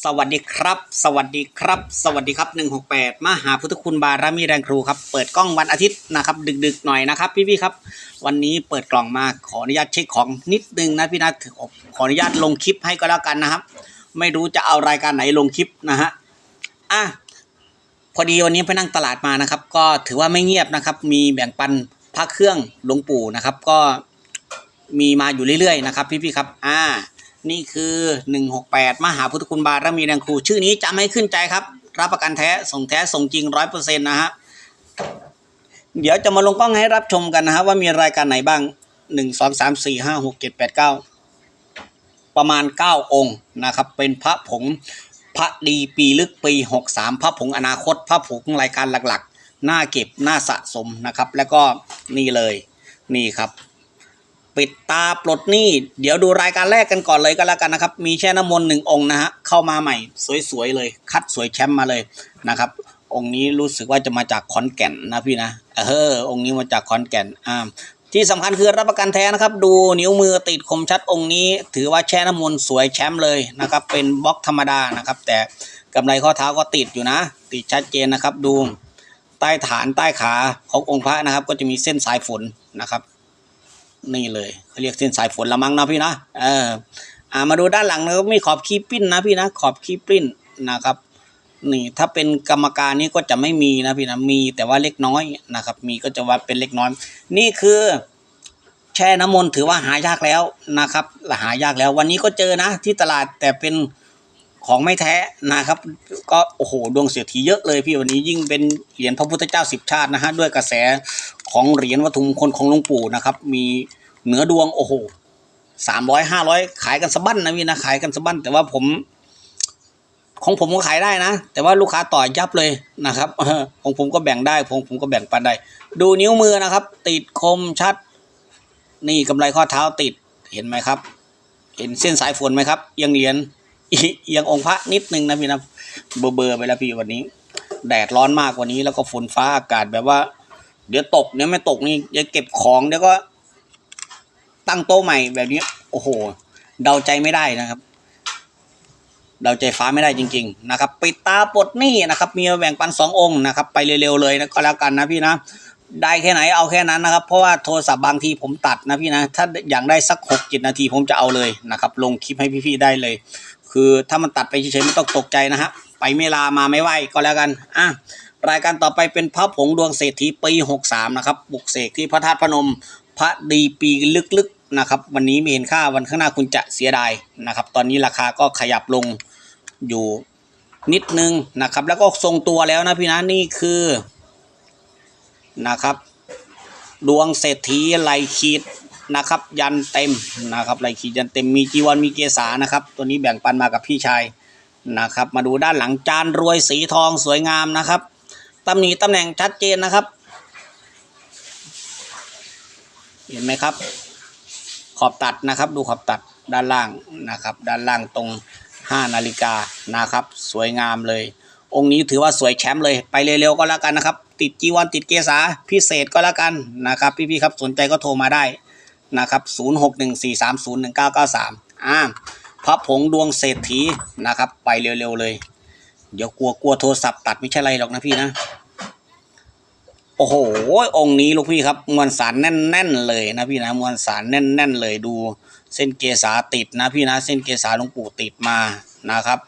สวัสดีครับ สวัสดีครับ สวัสดีครับ 168 มหาพุทธคุณบารมีแรงครูครับ เปิดกล้องวันอาทิตย์นะครับ ดึกๆหน่อยนะครับ พี่ๆครับ วันนี้เปิดกล่องมาขออนุญาตเช็คของนิดนึงนะพี่นะขออนุญาตลงคลิปให้ก็แล้วกันนะครับ ไม่รู้จะเอารายการไหนลงคลิปนะฮะอะพอดีวันนี้ไปนั่งตลาดมานะครับ ก็ถือว่าไม่เงียบนะครับ มีแบ่งปันพระเครื่องหลวงปู่นะครับ ก็มีมาอยู่เรื่อยๆนะครับ พี่ๆครับ อ่า นี่คือ 168 มหาพุทธคุณบารมีแรงครู ชื่อนี้จำให้ขึ้นใจครับ รับประกันแท้ ส่งแท้ ส่งจริงร้อยเปอร์เซ็นต์นะฮะ เดี๋ยวจะมาลงกล้องให้รับชมกันนะฮะว่ามีรายการไหนบ้าง 1 2 3 4 5 6 7 8 9 ประมาณ 9 องค์นะครับ เป็นพระผงพระดีปีลึกปี 63 พระผงอนาคต พระผงรายการหลักๆ หน้าเก็บหน้าสะสมนะครับ แล้วก็นี่เลยนี่ครับ ปิดตาปลดหนี้เดี๋ยวดูรายการแรกกันก่อนเลยก็แล้วกันนะครับ มีแช่น้ำมนต์หนึ่งองค์นะฮะเข้ามาใหม่ สวยๆเลย คัดสวยแชมป์มาเลยนะครับ องค์นี้รู้สึกว่าจะมาจากขอนแก่นนะพี่นะเออองค์นี้มาจากขอนแก่นอ่าที่สำคัญคือรับประกันแท้นะครับ ดูนิ้วมือติดคมชัดองค์นี้ ถือว่าแช่น้ำมนต์สวยแชมป์เลยนะครับ เป็นบล็อกธรรมดานะครับ แต่กำไรข้อเท้าก็ติดอยู่นะ ติดชัดเจนนะครับ ดูใต้ฐานใต้ขาขององค์พระนะครับ ก็จะมีเส้นสายฝนนะครับ นี่เลยเขาเรียกเส้นสายฝนละมั้งนะพี่นะเอออ่ามาดูด้านหลังนะมีขอบคีปิ้นนะพี่นะขอบคีปิ้นนะครับนี่ถ้าเป็นกรรมการนี่ก็จะไม่มีนะพี่นะมีแต่ว่าเล็กน้อยนะครับ มีก็จะว่าเป็นเล็กน้อย นี่คือ แช่น้ำมนต์ถือว่าหายากแล้วนะครับหายากแล้ว วันนี้ก็เจอนะที่ตลาดแต่เป็น ของไม่แท้นะครับ ก็โอ้โหดวงเสียทีเยอะเลยพี่วันนี้ยิ่งเป็นเหรียญพระพุทธเจ้าสิบชาตินะฮะด้วยกระแสของเหรียญวัตถุมงคลของหลวงปู่นะครับ มีเหนือดวงโอ้โหสามร้อยห้าร้อยขายกันสะบั้นนะพี่นะขายกันสะบั้นแต่ว่าผม ของผมก็ขายได้นะ แต่ว่าลูกค้าต่อยับเลยนะครับของผมก็แบ่งได้ผมผมก็แบ่งปันได้ ดูนิ้วมือนะครับ ติดคมชัด นี่กำไรข้อเท้าติดเห็นไหมครับ เห็นเส้นสายฝนไหมครับยังเหรียญ เอียังองค์พระนิดนึงนะพี่นะเบอร์เบอร์ไปแล้วพี่วันนี้ แดดร้อนมากกว่านี้แล้วก็ฝนฟ้าอากาศแบบว่า เดี๋ยวตกเดี๋ยไม่ตกนี่จะเก็บของเดี๋ยวก็ ตั้งโต๊ะใหม่แบบนี้ โอ้โห เดาใจไม่ได้นะครับ เดาใจฟ้าไม่ได้จริง ๆ นะครับปิดตาปลดหนี้นะครับ มีแบ่งปันสององค์นะครับ ไปเร็วๆเลยนะก็แล้วกันนะพี่นะได้แค่ไหนเอาแค่นั้นนะครับ เพราะว่าโทรศัพท์บางทีผมตัดนะพี่นะ ถ้าอย่างได้สักหกเจ็ดนาทีผมจะเอาเลยนะครับ ลงคลิปให้พี่ๆได้เลย คือถ้ามันตัดไปเฉยๆไม่ต้องตกใจนะฮะไปไม่ลามาไม่ไหวก็แล้วกันอะรายการต่อไปเป็นพระผงดวงเศรษฐีปี63นะครับบุกเสกที่พระธาตุพนม พระดีปีลึกๆนะครับ วันนี้ไม่เห็นค่าวันข้างหน้าคุณจะเสียดายนะครับ ตอนนี้ราคาก็ขยับลงอยู่นิดนึงนะครับ แล้วก็ทรงตัวแล้วนะพี่นะนี่คือนะครับ ดวงเศรษฐีไหลขีด นะครับ ยันเต็มนะครับไหลขีดยันเต็มมีจีวรมีเกษานะครับ ตัวนี้แบ่งปันมากับพี่ชายนะครับ มาดูด้านหลังจานรวยสีทองสวยงามนะครับตำหนิตำแหน่งชัดเจนนะครับ เห็นไหมครับ ขอบตัดนะครับ ดูขอบตัดด้านล่างนะครับ ด้านล่างตรง 5 นาฬิกานะครับ สวยงามเลย องค์นี้ถือว่าสวยแชมป์เลยไปเร็วๆก็แล้วกันนะครับ ติดจีวันติดเกษาพิเศษก็แล้วกันนะครับ พี่ๆครับสนใจก็โทรมาได้ นะครับ0614301993อ่าพระผงดวงเศรษฐีนะครับ ไปเร็วๆเลย เดี๋ยวกลัวกลัวโทรศัพท์ตัดไม่ใช่ไรหรอกนะพี่นะ โอ้โห องค์นี้ลูกพี่ครับ มวลสารแน่นๆเลยนะพี่นะ มวลสารแน่นๆเลยดู เส้นเกษาติดนะพี่นะ เส้นเกษาหลวงปู่ติดมานะครับ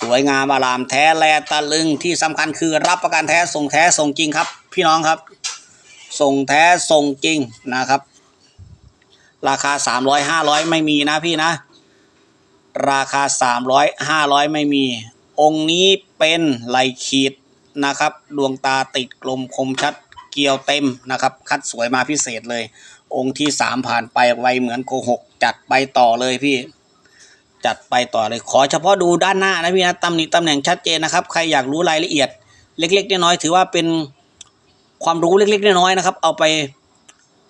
สวยงามอารามแท้แลตะลึงที่สำคัญคือรับประกันแท้ส่งแท้ส่งจริงครับ พี่น้องครับ ส่งแท้ส่งจริงนะครับ ราคาสามร้อยห้าร้อยไม่มีนะพี่นะ ราคาสามร้อยห้าร้อยไม่มี องค์นี้เป็นไหลขีดนะครับ ดวงตาติดกลมคมชัดเกลียวเต็มนะครับ คัดสวยมาพิเศษเลย องค์ที่สามผ่านไปไวเหมือนโกหกจัดไปต่อเลยพี่จัดไปต่อเลยขอเฉพาะดูด้านหน้านะพี่นะตำหนิตำแหน่งชัดเจนนะครับ ใครอยากรู้รายละเอียด เล็กๆน้อยๆถือว่าเป็น ความรู้เล็กๆน้อยๆนะครับ เอาไป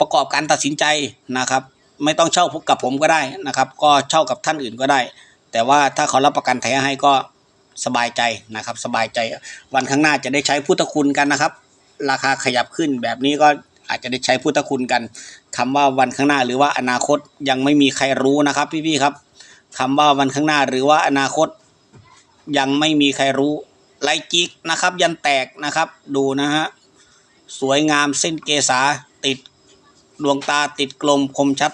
ประกอบการตัดสินใจนะครับ ไม่ต้องเช่ากับผมก็ได้นะครับ ก็เช่ากับท่านอื่นก็ได้ แต่ว่าถ้าเขารับประกันแท้ให้ก็สบายใจนะครับ สบายใจวันข้างหน้าจะได้ใช้พุทธคุณกันนะครับ ราคาขยับขึ้นแบบนี้ก็อาจจะได้ใช้พุทธคุณกันคำว่าวันข้างหน้าหรือว่าอนาคตยังไม่มีใครรู้นะครับพี่ๆครับคำว่าวันข้างหน้าหรือว่าอนาคตยังไม่มีใครรู้ไลจิกนะครับ ยันแตกนะครับดูนะฮะ สวยงามเส้นเกษาติดดวงตาติดกลมคมชัด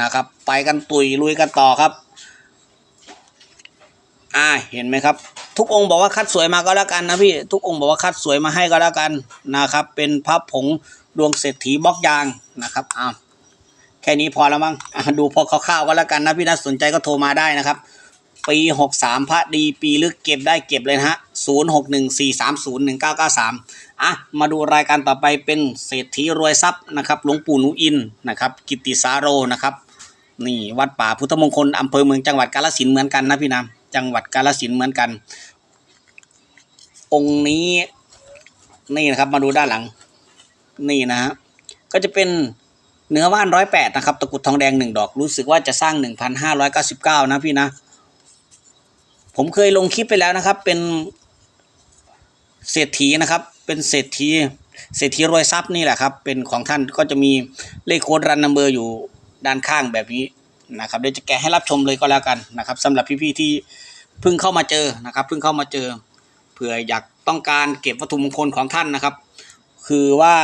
นะครับ ไปกันตุยลุยกันต่อครับ อ่าเห็นไหมครับ ทุกองค์บอกว่าคัดสวยมาก็แล้วกันนะพี่ทุกองค์บอกว่าคัดสวยมาให้ก็แล้วกันนะครับ เป็นพระผงดวงเศรษฐีบล็อกยางนะครับอ้าวแค่นี้พอแล้วมั้งดูพอคร่าวๆก็แล้วกันนะพี่นะสนใจก็โทรมาได้นะครับ ปีหกสามพระดีปีลึกเก็บได้เก็บเลยนะฮะศูนย์หกหนึ่งสี่สามศูนย์หนึ่งเก้าเก้าสามอะ มาดูรายการต่อไปเป็นเศรษฐีรวยทรัพย์นะครับหลวงปู่หนูอินนะครับ กิติสาโรนะครับ นี่วัดป่าพุทธมงคลอำเภอเมืองจังหวัดกาฬสินเหมือนกันนะพี่นะจังหวัดกาฬสินเหมือนกัน องค์นี้นี่นะครับมาดูด้านหลัง นี่นะฮะก็จะเป็นเนื้อว่านร้อยแปดนะครับตะกรุดทองแดงหนึ่งดอกรู้สึกว่าจะสร้างหนึ่งพันห้าร้อยเก้าสิบเก้านะพี่นะ ผมเคยลงคลิปไปแล้วนะครับ เป็นเศรษฐีนะครับ เป็นเศรษฐีเศรษฐีรวยทรัพย์นี่แหละครับ เป็นของท่านก็จะมีเลขโค้ดรันนัมเบอร์อยู่ด้านข้างแบบนี้นะครับเดี๋ยวจะแกะให้รับชมเลยก็แล้วกันนะครับสำหรับพี่ๆที่เพิ่งเข้ามาเจอนะครับ เพิ่งเข้ามาเจอเผื่ออยากต้องการเก็บวัตถุมงคลของท่านนะครับ คือว่า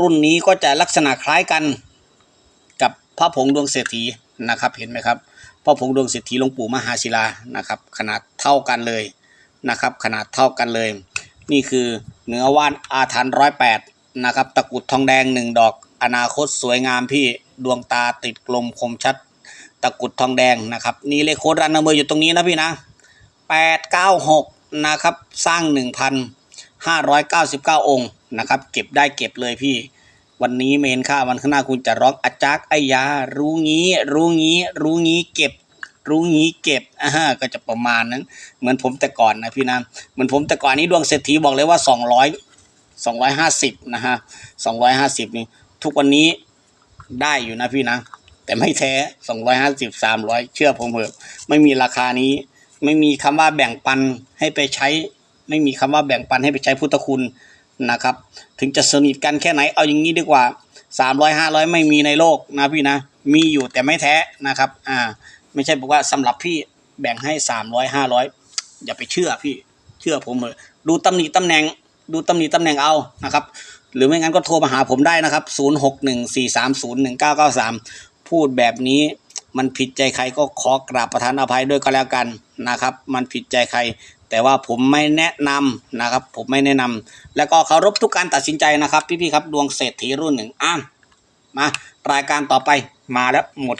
รุ่นนี้ก็จะลักษณะคล้ายกันกับพระผงดวงเศรษฐี นะครับเห็นไหมครับพระผงดวงเศรษฐีหลวงปู่มหาศิลานะครับ ขนาดเท่ากันเลยนะครับ ขนาดเท่ากันเลย นี่คือเนื้อว่านอาถรรพ์ร้อยแปดนะครับ ตะกุดทองแดงหนึ่งดอก อนาคตสวยงามพี่ดวงตาติดกลมคมชัด ตะกุดทองแดงนะครับ นี่เลขโค้ดรันนัมเบอร์อยู่ตรงนี้นะพี่นะแปดเก้าหกนะครับ สร้างหนึ่งพันห้าร้อยเก้าสิบเก้าองค์นะครับ เก็บได้เก็บเลยพี่ วันนี้เมนค่าวันข้างหน้าคุณจะร้องอาจักไอยา รู้งี้ รู้งี้ รู้งี้เก็บ รู้งี้เก็บอ่าก็จะประมาณนั้น เหมือนผมแต่ก่อนนะพี่นะเหมือนผมแต่ก่อนนี้ดวงเศรษฐีบอกเลยว่าสองร้อยสองร้อยห้าสิบนะฮะสองร้อยห้าสิบนี่ทุกวันนี้ได้อยู่นะพี่นะ แต่ไม่แท้สองร้อยห้าสิบสามร้อยเชื่อผมเถอะไม่มีราคานี้ ไม่มีคำว่าแบ่งปันให้ไปใช้ ไม่มีคำว่าแบ่งปันให้ไปใช้พุทธคุณ นะครับ ถึงจะสนิทกันแค่ไหนเอาอย่างนี้ดีกว่าสามร้อยห้าร้อยไม่มีในโลกนะพี่นะ มีอยู่แต่ไม่แท้นะครับ อ่า ไม่ใช่บอกว่าสำหรับพี่แบ่งให้สามร้อยห้าร้อยอย่าไปเชื่อพี่เชื่อผมเถอะดูตำหนิตำแหน่ง ดูตำหนิตำแหน่งเอานะครับ หรือไม่งั้นก็โทรมาหาผมได้นะครับ 0 6 1 4 3 0 1 9 9 3 พูดแบบนี้มันผิดใจใครก็ขอกราบประทานอภัยด้วยก็แล้วกันนะครับ มันผิดใจใคร แต่ว่าผมไม่แนะนำนะครับ ผมไม่แนะนำแล้วก็เคารพทุกการตัดสินใจนะครับ พี่ๆครับดวงเศรษฐีรุ่นหนึ่งอะมารายการต่อไปมาแล้วหมด